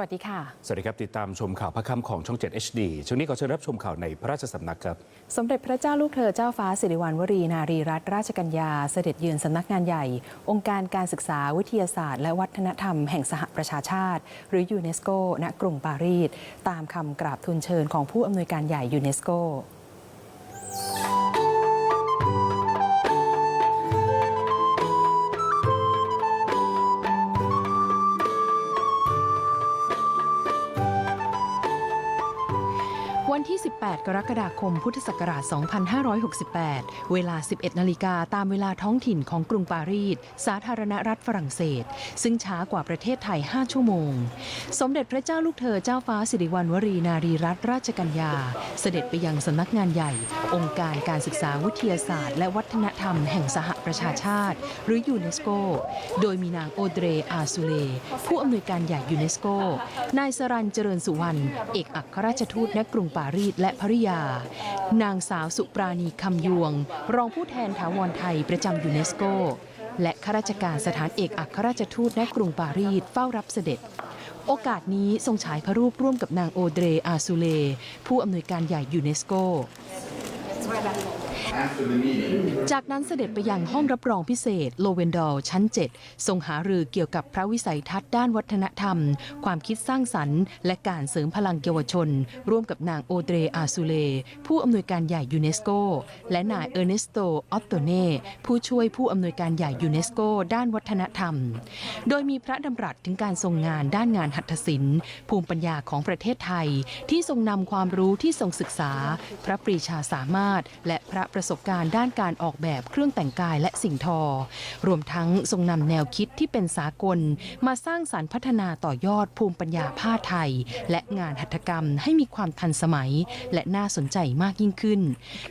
วัสดีค่ะ สวัสดีครับ ติดตามชมข่าวพระค่ำของช่อง 7 HD ช่วงนี้ขอเชิญรับชมข่าวในพระราชสำนักครับ สมเด็จพระเจ้าลูกเธอเจ้าฟ้าสิริวัณวรีนารีรัตนราชกัญญา เสด็จเยือนสำนักงานใหญ่ องค์การการศึกษาวิทยาศาสตร์ และวัฒนธรรมแห่งสหประชาชาติ หรือยูเนสโกณกรุงปารีสตามคำกราบทูลเชิญของผู้อำนวยการใหญ่ยูเนสโก ที่ 18 กรกฎาคม พุทธศักราช 2568 เวลา 11 นาฬิกาตามเวลาท้องถิ่นของกรุงปารีส สาธารณรัฐฝรั่งเศส ซึ่งช้ากว่าประเทศไทย 5 ชั่วโมง สมเด็จพระเจ้าลูกเธอเจ้าฟ้าสิริวัณวรีนารีรัตนราชกัญญา เสด็จไปยังสำนักงานใหญ่ องค์การการศึกษาวิทยาศาสตร์ และวัฒนธรรมแห่งสหประชาชาติ หรือยูเนสโก โดยมีนางโอเดรอาซูเล ผู้อำนวยการใหญ่ยูเนสโก นายสรันเจริญสุวรรณ เอกอัครราชทูตณกรุงปารีสและภริยา นางสาวสุปราณีคำยวง รองผู้แทนถาวรไทยประจำยูเนสโก และข้าราชการสถานเอกอัครราชทูตณกรุงปารีสเฝ้ารับเสด็จ โอกาสนี้ทรงฉายพระรูปร่วมกับนางโอเดรอาซูเล ผู้อำนวยการใหญ่ยูเนสโก จากนั้นเสด็จไปยังห้องรับรองพิเศษโลเวนดอลชั้น 7 ทรงหารือเกี่ยวกับพระวิสัยทัศน์ด้านวัฒนธรรม ความคิดสร้างสรรค์ และการเสริมพลังเยาวชน ร่วมกับนางโอเดรอาซูเล ผู้อำนวยการใหญ่ยูเนสโก และนายเออร์เนสโตออตโตเน่ผู้ช่วยผู้อำนวยการใหญ่ยูเนสโก ด้านวัฒนธรรม โดยมีพระดำรัสถึงการทรงงานด้านงานหัตถศิลป์ ภูมิปัญญาของประเทศไทย ที่ทรงนำความรู้ที่ทรงศึกษา พระปรีชาสามารถ และพระประประสบการณ์ด้านการออกแบบเครื่องแต่งกายและสิ่งทอ รวมทั้งทรงนำแนวคิดที่เป็นสากล มาสร้างสารรค์พัฒนาต่อยอดภูมิปัญญาผ้าไทย และงานหัตถกรรมให้มีความทันสมัย และน่าสนใจมากยิ่งขึ้น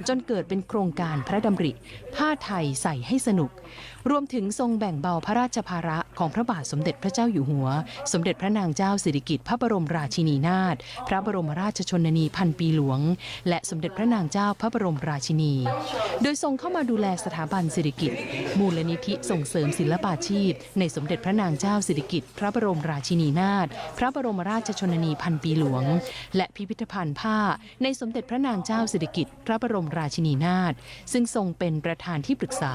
จนเกิดเป็นโครงการพระดำริ ผ้าไทยใส่ให้สนุก รวมถึงทรงแบ่งเบาพระราชภาระของพระบาทสมเด็จพระเจ้าอยู่หัว สมเด็จพระนางเจ้าสิริกิติ์พระบรมราชินีนาถพระบรมราชชนนีพันปีหลวง และสมเด็จพระนางเจ้าพระบรมราชินีโดยทรงเข้ามาดูแลสถาบันสิริกิติ์มูลนิธิส่งเสริมศิลปาชีพ ในสมเด็จพระนางเจ้าสิริกิติ์พระบรมราชินีนาถพระบรมราชชนนีพันปีหลวง และพิพิธภัณฑ์ผ้า ในสมเด็จพระนางเจ้าสิริกิติ์พระบรมราชินีนาถซึ่งทรงเป็นประธานที่ปรึกษา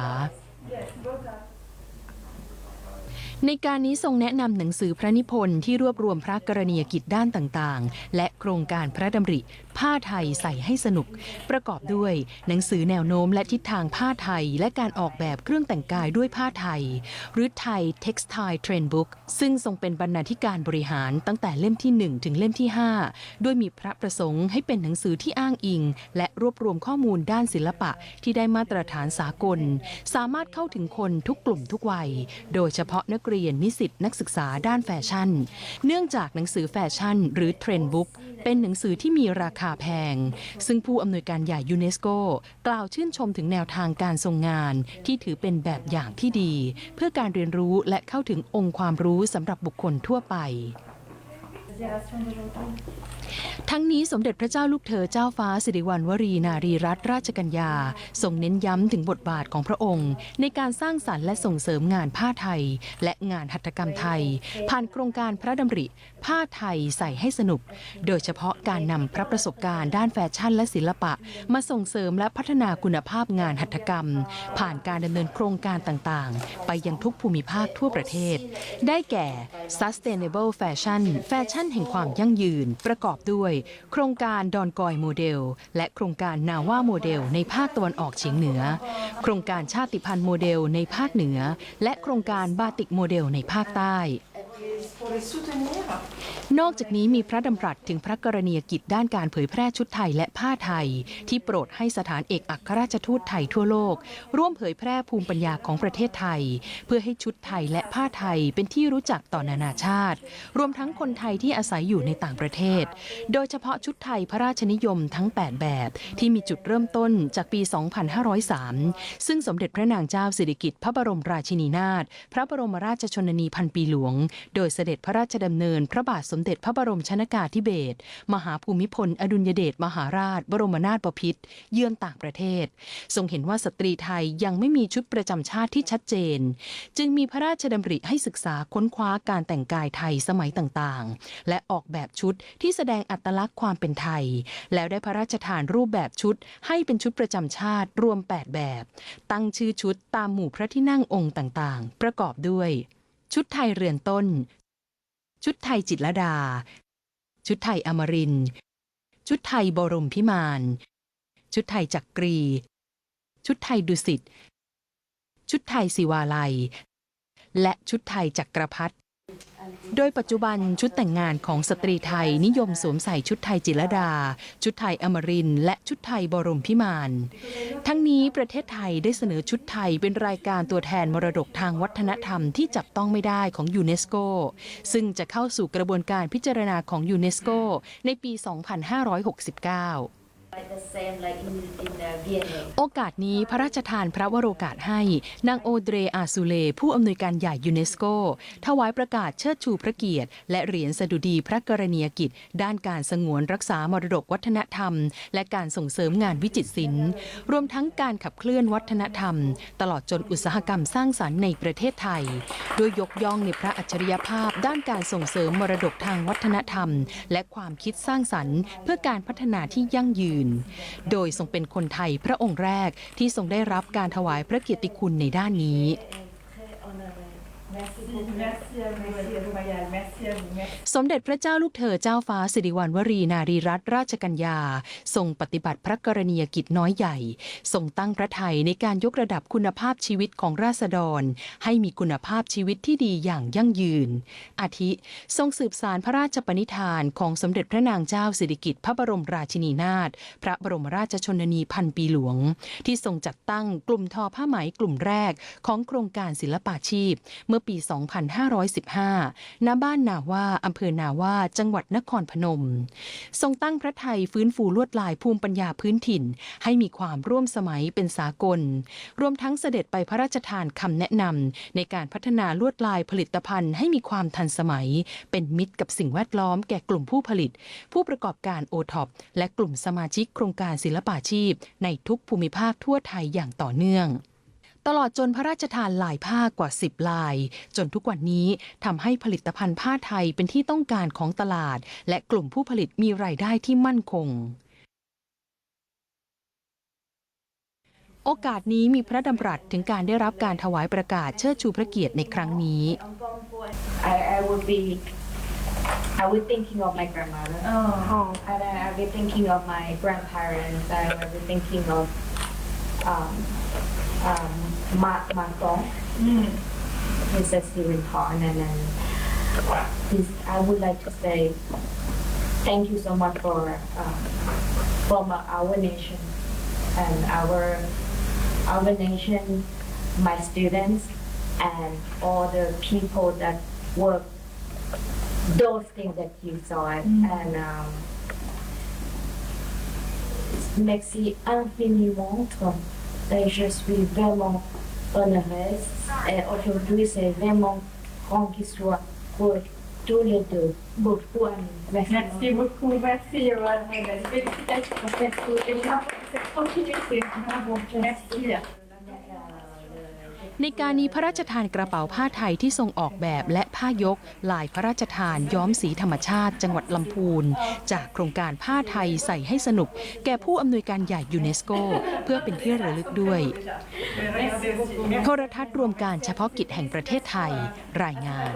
ในการนี้ทรงแนะนำหนังสือพระนิพนธ์ที่รวบรวมพระกรณียกิจด้านต่างๆ และโครงการพระดำริ ผ้าไทยใส่ให้สนุก ประกอบด้วยหนังสือแนวโน้มและทิศทางผ้าไทย และการออกแบบเครื่องแต่งกายด้วยผ้าไทย หรือไทย Textile Trend Book ซึ่งทรงเป็นบรรณาธิการบริหารตั้งแต่เล่มที่ 1 ถึงเล่มที่ 5 ด้วยมีพระประสงค์ให้เป็นหนังสือที่อ้างอิง และรวบรวมข้อมูลด้านศิลปะที่ได้มาตรฐานสากล สามารถเข้าถึงคนทุกกลุ่มทุกวัย โดยเฉพาะนักเรียนนิสิตนักศึกษาด้านแฟชั่น เนื่องจากหนังสือแฟชั่น หรือเทรนด์บุ๊กเป็นหนังสือที่มีราคาแพง ซึ่งผู้อำนวยการใหญ่ยูเนสโกกล่าวชื่นชมถึงแนวทางการทรงงานที่ถือเป็นแบบอย่างที่ดี เพื่อการเรียนรู้และเข้าถึงองค์ความรู้สำหรับบุคคลทั่วไป ทั้งนี้สมเด็จพระเจ้าลูกเธอเจ้าฟ้าสิริวัณวรีนารีรัตนราชกัญญาทรงเน้นย้ำถึงบทบาทของพระองค์ ในการสร้างสรรค์และส่งเสริมงานผ้าไทย และงานหัตถกรรมไทย ผ่านโครงการพระดำริ ผ้าไทยใส่ให้สนุก โดยเฉพาะการนำพระประสบการณ์ด้านแฟชั่นและศิลปะ มาส่งเสริมและพัฒนาคุณภาพงานหัตถกรรม ผ่านการดำเนินโครงการต่างๆ ไปยังทุกภูมิภาคทั่วประเทศ ได้แก่ Sustainable Fashion แฟชั่นแห่งความยั่งยืนประกอบด้วย โครงการดอนกอยโมเดล และโครงการนาว่าโมเดล ในภาคตะวันออกเฉียงเหนือ โครงการชาติพันธุ์โมเดลในภาคเหนือ และโครงการบาติกโมเดลในภาคใต้ นอกจากนี้มีพระดำรัสถึงพระกรณียกิจด้านการเผยแพร่ชุดไทยและผ้าไทย ที่โปรดให้สถานเอกอัครราชทูตไทยทั่วโลก ร่วมเผยแพร่ภูมิปัญญาของประเทศไทย เพื่อให้ชุดไทยและผ้าไทยเป็นที่รู้จักต่อนานาชาติ รวมทั้งคนไทยที่อาศัยอยู่ในต่างประเทศ โดยเฉพาะชุดไทยพระราชนิยมทั้ง 8 แบบ ที่มีจุดเริ่มต้นจากปี 2503 ซึ่งสมเด็จพระนางเจ้าสิริกิติ์พระบรมราชินีนาถพระบรมราชชนนีพันปีหลวง โดยเสด็จพระราชดำเนิน พระบาทสมเด็จพระบรมชนากาธิเบศรมหาภูมิพล อดุลยเดชมหาราช บรมนาถบพิตรเยือนต่างประเทศ ทรงเห็นว่าสตรีไทยยังไม่มีชุดประจำชาติที่ชัดเจน จึงมีพระราชดำริให้ศึกษาค้นคว้าการแต่งกายไทยสมัยต่างๆ และออกแบบชุดที่แสดงอัตลักษณ์ความเป็นไทย แล้วได้พระราชทานรูปแบบชุด ให้เป็นชุดประจำชาติรวม 8 แบบ ตั้งชื่อชุดตามหมู่พระที่นั่งองค์ต่างๆ ประกอบด้วย ชุดไทยเรือนต้น ชุดไทยจิตรดา ชุดไทยอมริน ชุดไทยบรมพิมาน ชุดไทยจักรี ชุดไทยดุสิต ชุดไทยศิวาลัย และชุดไทยจักรพรรดิ โดยปัจจุบันชุดแต่งงานของสตรีไทยนิยมสวมใส่ชุดไทยจิรดา ชุดไทยอมรินและชุดไทยบรมพิมาน ทั้งนี้ประเทศไทยได้เสนอชุดไทยเป็นรายการตัวแทนมรดกทางวัฒนธรรมที่จับต้องไม่ได้ของยูเนสโก ซึ่งจะเข้าสู่กระบวนการพิจารณาของยูเนสโกในปี 2569 โอกาสนี้พระราชทานพระวโรกาสให้นางโอเดรอาซูเล ผู้อำนวยการใหญ่ยูเนสโก ถวายประกาศเชิดชูพระเกียรติ และเหรียญสดุดีพระกรณียกิจ ด้านการสงวนรักษามรดกวัฒนธรรม และการส่งเสริมงานวิจิตรศิลป์ รวมทั้งการขับเคลื่อนวัฒนธรรม ตลอดจนอุตสาหกรรมสร้างสรรค์ในประเทศไทยโดยยกย่องในพระอัจฉริยภาพ ด้านการส่งเสริมมรดกทางวัฒนธรรม และความคิดสร้างสรรค์ เพื่อการพัฒนาที่ยั่งยืนโดยทรงเป็นคนไทยพระองค์แรกที่ทรงได้รับการถวายพระเกียรติคุณในด้านนี้ สมเด็จพระเจ้าลูกเธอเจ้าฟ้าสิริวัณวรีนารีรัตนราชกัญญา ทรงปฏิบัติพระกรณียกิจน้อยใหญ่ ทรงตั้งพระทัยในการยกระดับคุณภาพชีวิตของราษฎร ให้มีคุณภาพชีวิตที่ดีอย่างยั่งยืน อาทิ ทรงสืบสารพระราชปณิธานของสมเด็จพระนางเจ้าสิริกิติ์พระบรมราชินีนาถพระบรมราชชนนีพันปีหลวง ที่ทรงจัดตั้งกลุ่มทอผ้าไหมกลุ่มแรกของโครงการศิลปาชีพ เมื่อปี 2515 ณ บ้านนาว่าอำเภอนาว่า จังหวัดนครพนม ทรงตั้งพระไทยฟื้นฟูลวดลายภูมิปัญญาพื้นถิ่น ให้มีความร่วมสมัยเป็นสากล รวมทั้งเสด็จไปพระราชทานคำแนะนำในการพัฒนาลวดลายผลิตภัณฑ์ให้มีความทันสมัย เป็นมิตรกับสิ่งแวดล้อมแก่กลุ่มผู้ผลิต ผู้ประกอบการโอท็อปและกลุ่มสมาชิกโครงการศิลปาชีพ ในทุกภูมิภาคทั่วไทยอย่างต่อเนื่อง ตลอดจนพระราชทานลายผ้ากว่า 10 ลาย จนทุกวันนี้ทำให้ผลิตภัณฑ์ผ้าไทยเป็นที่ต้องการของตลาด และกลุ่มผู้ผลิตมีรายได้ที่มั่นคงโอกาสนี้มีพระดำรัสถึงการได้รับการถวายประกาศเชิดชูพระเกียรติในครั้งนี้ I I would be I would thinking of my grandmother. Oh. And then I'll be thinking of my grandparents. I will be thinking of um um Ma Ma Gong, Mm. Princess Siriporn, and then this, I would like to say thank you so much for um, for our nation and our our nation, my students, and all the people that work those things that you saw it and um, merci infiniment et je suis vraiment heureuse et aujourd'hui c'est vraiment grand qui soit pour tous les deux toi merci, Merci beaucoup. Merci. Félicitations pour cette continuité. Bravo. Merci. ในการนี้พระราชทานกระเป๋าผ้าไทยที่ทรงออกแบบและผ้ายกลายพระราชทานย้อมสีธรรมชาติ จังหวัดลำพูน จากโครงการผ้าไทยใส่ให้สนุก แก่ผู้อำนวยการใหญ่ยูเนสโก เพื่อเป็นที่ระลึกด้วย โทรทัศน์รวมการเฉพาะกิจแห่งประเทศไทยรายงาน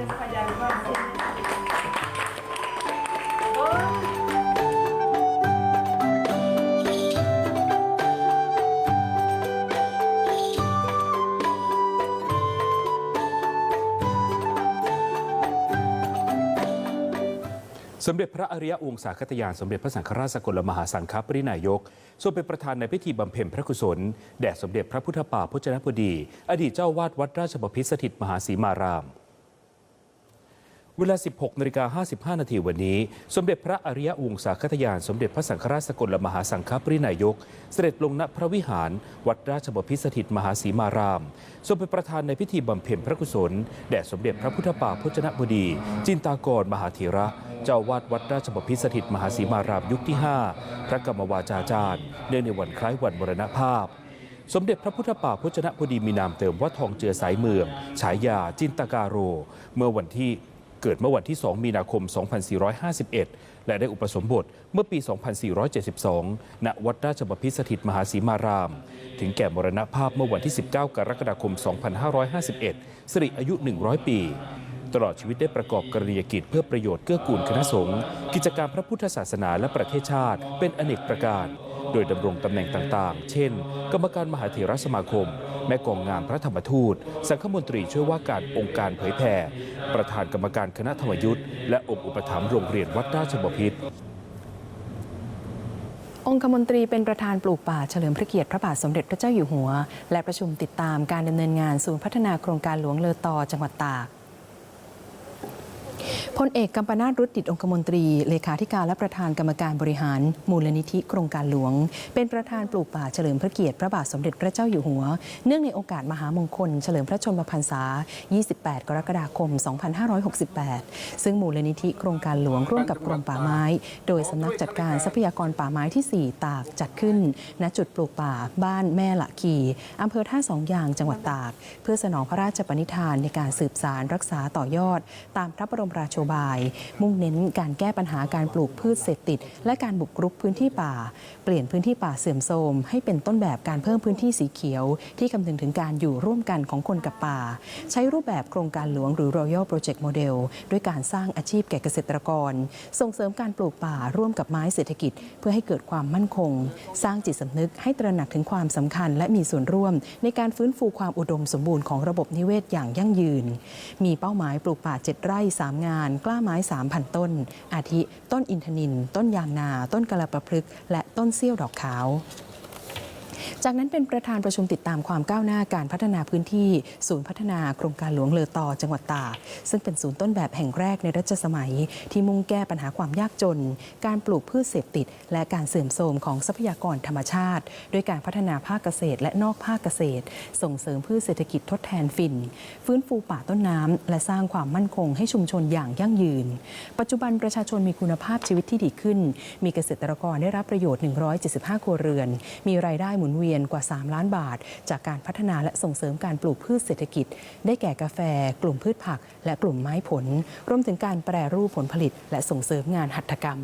สมเด็จพระอริยองศาคตยานสมเด็จพระสังฆราชสกลมหาสังฆปรินายกทรงเป็นประธานในพิธีบำเพ็ญพระกุศล แด่สมเด็จพระพุทธป่าพจนบดี อดีตเจ้าวาดวัดราชบพิตรสถิตมหาสีมาราม เวลา 16นาฬิกา55 นาทีวันนี้ สมเด็จพระอริยวงศาคตยาน สมเด็จพระสังฆราชสกลมหาสังฆปรินายก เสด็จลงณพระวิหาร วัดราชบพิสถิตมหาสีมาราม ทรงเป็นประธานในพิธีบำเพ็ญพระกุศล แด่สมเด็จพระพุทธป่าพจนบดี จินตากรมหาเถระ เจ้าวาดวัดราชบพิสถิตมหาสีมารามยุคที่ 5 พระกรรมวาจาจารย์ เนื่องในวันคล้ายวันมรณภาพสมเด็จพระพุทธป่าพจนพดีมีนามเติมว่าทองเจือสายเมือง ฉายาจินตการโร เมื่อวันที่ เกิดเมื่อวันที่ 2 มีนาคม 2451 และได้อุปสมบทเมื่อปี 2472 ณ วัดราชบพิสถิตมหาสีมาราม ถึงแก่มรณภาพเมื่อวันที่ 19 กรกฎาคม 2551 สิริอายุ 100 ปี ตลอดชีวิตได้ประกอบกรณียกิจเพื่อประโยชน์เกื้อกูลคณะสงฆ์ กิจการพระพุทธศาสนาและประเทศชาติ เป็นอเนกประการ โดยดำรงตำแหน่งต่างๆ เช่น กรรมการมหาเถรสมาคม แม่กองงานพระธรรมทูต สังฆมนตรีช่วยว่าการองค์การเผยแผ่ประธานกรรมการคณะธรรมยุทธ์และองค์อุปถัมภ์โรงเรียนวัดราชบพิตรองคมนตรีเป็นประธานปลูกป่าเฉลิมพระเกียรติพระบาทสมเด็จพระเจ้าอยู่หัว และประชุมติดตามการดำเนินงานศูนย์พัฒนาโครงการหลวงเลอตอจังหวัดตาก พลเอกกัมปนาตรุตดิตองคมนตรี เลขาธิการและประธานกรรมการบริหาร มูลนิธิโครงการหลวง เป็นประธานปลูกป่าเฉลิมพระเกียรติพระบาทสมเด็จพระเจ้าอยู่หัว เนื่องในโอกาสมหามงคล เฉลิมพระชนมพรรษา 28 กรกฎาคม 2568 ซึ่งมูลนิธิโครงการหลวงร่วมกับกรมป่าไม้ โดยสำนักจัดการทรัพยากรป่าไม้ที่ 4 ตากจัดขึ้น ณจุดปลูกป่าบ้านแม่ละคีอำเภอท่าสองยางจังหวัดตาก เพื่อสนองพระราชปณิธานในการสืบสารรักษาต่อยอด ตามพระบรมราโชบาย มุ่งเน้นการแก้ปัญหาการปลูกพืชเสพติด และการบุกรุกพื้นที่ป่า เปลี่ยนพื้นที่ป่าเสื่อมโทรมให้เป็นต้นแบบการเพิ่มพื้นที่สีเขียว ที่คำนึงถึงการอยู่ร่วมกันของคนกับป่า ใช้รูปแบบโครงการหลวงหรือ Royal Project Model ด้วยการสร้างอาชีพแก่เกษตรกร ส่งเสริมการปลูกป่าร่วมกับไม้เศรษฐกิจ เพื่อให้เกิดความมั่นคง สร้างจิตสำนึกให้ตระหนักถึงความสำคัญ และมีส่วนร่วม ในการฟื้นฟูความอุดมสมบูรณ์ของระบบนิเวศอย่างยั่งยืน มีเป้าหมายปลูกป่า 7 ไร่ 3 งานกล้าไม้ 3,000 ต้น อาทิต้นอินทนิน ต้นยางนา ต้นกะลาประพฤกและต้นเสี้ยวดอกขาว จากนั้นเป็นประธานประชุมติดตามความก้าวหน้าการพัฒนาพื้นที่ ศูนย์พัฒนาโครงการหลวงเลอต่อจังหวัดตากซึ่งเป็นศูนย์ต้นแบบแห่งแรกในรัชสมัย ที่มุ่งแก้ปัญหาความยากจน การปลูกพืชเสพติด และการเสื่อมโทรมของทรัพยากรธรรมชาติ ด้วยการพัฒนาภาคเกษตร และนอกภาคเกษตร ส่งเสริมพืชเศรษฐกิจทดแทนฝิ่นฟื้นฟูป่าต้นน้ำและสร้างความมั่นคงให้ชุมชนอย่างยั่งยืน ปัจจุบันประชาชนมีคุณภาพชีวิตที่ดีขึ้น มีเกษตรกรได้รับประโยชน์ 175 ครัวเรือน มีรายได้หมุนเวียนกว่า 3 ล้านบาท จากการพัฒนาและส่งเสริมการปลูกพืชเศรษฐกิจ ได้แก่กาแฟ กลุ่มพืชผัก และกลุ่มไม้ผล รวมถึงการแปรรูปผลผลิต และส่งเสริมงานหัตถกรรม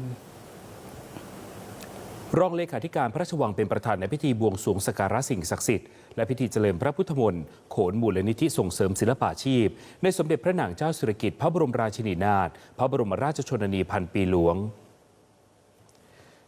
รองเลขาธิการพระราชวังเป็นประธานในพิธีบวงสรวงสกการะสิ่งศักดิ์สิทธิ์และพิธีเจริญพระพุทธมนต์โขนมูลนิธิส่งเสริมศิลปาชีพ ในสมเด็จพระนางเจ้าสิริกิติ์พระบรมราชินีนาถพระบรมราชชนนีพันปีหลวง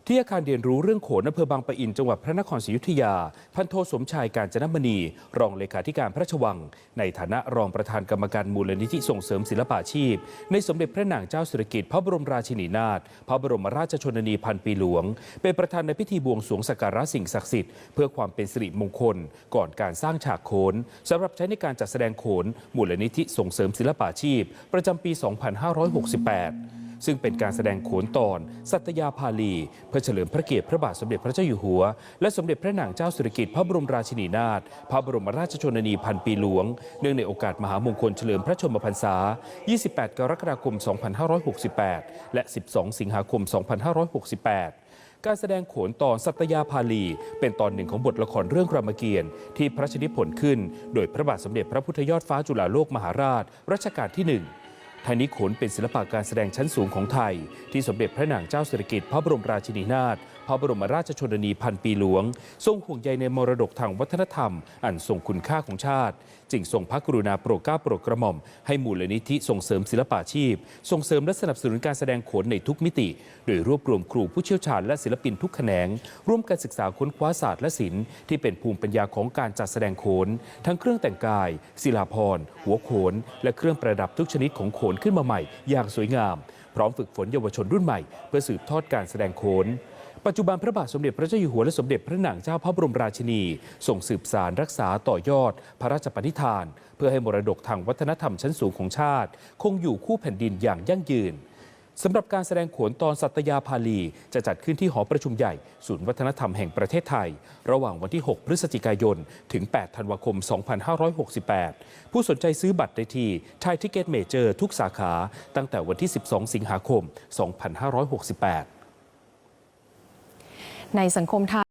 ที่อาคารเรียนรู้เรื่องโขนอำเภอบางปะอินจังหวัดพระนครศรีอยุธยา พันโทสมชายการจนมณี รองเลขาธิการพระราชวัง ในฐานะรองประธานกรรมการมูลนิธิส่งเสริมศิลปาชีพ ในสมเด็จพระนางเจ้าสิริกิติ์พระบรมราชินีนาถพระบรมราชชนนีพันปีหลวง เป็นประธานในพิธีบวงสรวงสักการะสิ่งศักดิ์สิทธิ์เพื่อความเป็นสิริมงคล ก่อนการสร้างฉากโขนสำหรับใช้ในการจัดแสดงโขนมูลนิธิส่งเสริมศิลปาชีพ ประจำปี 2568 ซึ่งเป็นการแสดงโขนตอน สัตยาภาลี เพื่อเฉลิมพระเกียรติพระบาทสมเด็จพระเจ้าอยู่หัว และสมเด็จพระนางเจ้าสิริกิติ์พระบรมราชินีนาถพระบรมราชชนนีพันปีหลวง เนื่องในโอกาสมหามงคลเฉลิมพระชนมพรรษา 28 กรกฎาคม 2568 และ 12 สิงหาคม 2568การแสดงโขนตอนสัตยาภาลี เป็นตอนหนึ่งของบทละครเรื่องรามเกียรติ์ที่พระชนิพนธ์ขึ้น โดยพระบาทสมเด็จพระพุทธยอดฟ้าจุฬาโลกมหาราชรัชกาลที่หนึ่ง ทางนี้โขนเป็นศิลปะการแสดงชั้นสูงของไทย ที่สมเด็จพระนางเจ้าสิริกิติ์พระบรมราชินีนาถ พระบรมราชชนนีพันปีหลวง ทรงห่วงใยในมรดกทางวัฒนธรรม อันทรงคุณค่าของชาติ จึงทรงพระกรุณาโปรดเกล้าโปรดกระหม่อม ให้มูลนิธิส่งเสริมศิลปาชีพ ส่งเสริมและสนับสนุนการแสดงโขนในทุกมิติ โดยรวบรวมครูผู้เชี่ยวชาญและศิลปินทุกแขนง ร่วมกันศึกษาค้นคว้าศาสตร์และศิลป์ที่เป็นภูมิปัญญาของการจัดแสดงโขน ทั้งเครื่องแต่งกาย ศิลาภรณ์ หัวโขน และเครื่องประดับทุกชนิดของโขนขึ้นมาใหม่ อย่างสวยงาม พร้อมฝึกฝนเยาวชนรุ่นใหม่ เพื่อสืบทอดการแสดงโขน ปัจจุบันพระบาทสมเด็จพระเจ้าอยู่หัวและสมเด็จพระนางเจ้าพระบรมราชินีส่งสืบสารรักษาต่อยอด พระราชปณิธาน เพื่อให้มรดกทางวัฒนธรรมชั้นสูงของชาติ คงอยู่คู่แผ่นดินอย่างยั่งยืนสำหรับการแสดงโขนตอนสัตยาภาลี จะจัดขึ้นที่หอประชุมใหญ่ ศูนย์วัฒนธรรมแห่งประเทศไทย ระหว่างวันที่ 6 พฤศจิกายน ถึง 8 ธันวาคม 2568 ผู้สนใจซื้อบัตรได้ที่ไทยทิเก็ตเมเจอร์ทุกสาขา ตั้งแต่วันที่ 12 สิงหาคม 2568 ในสังคมไท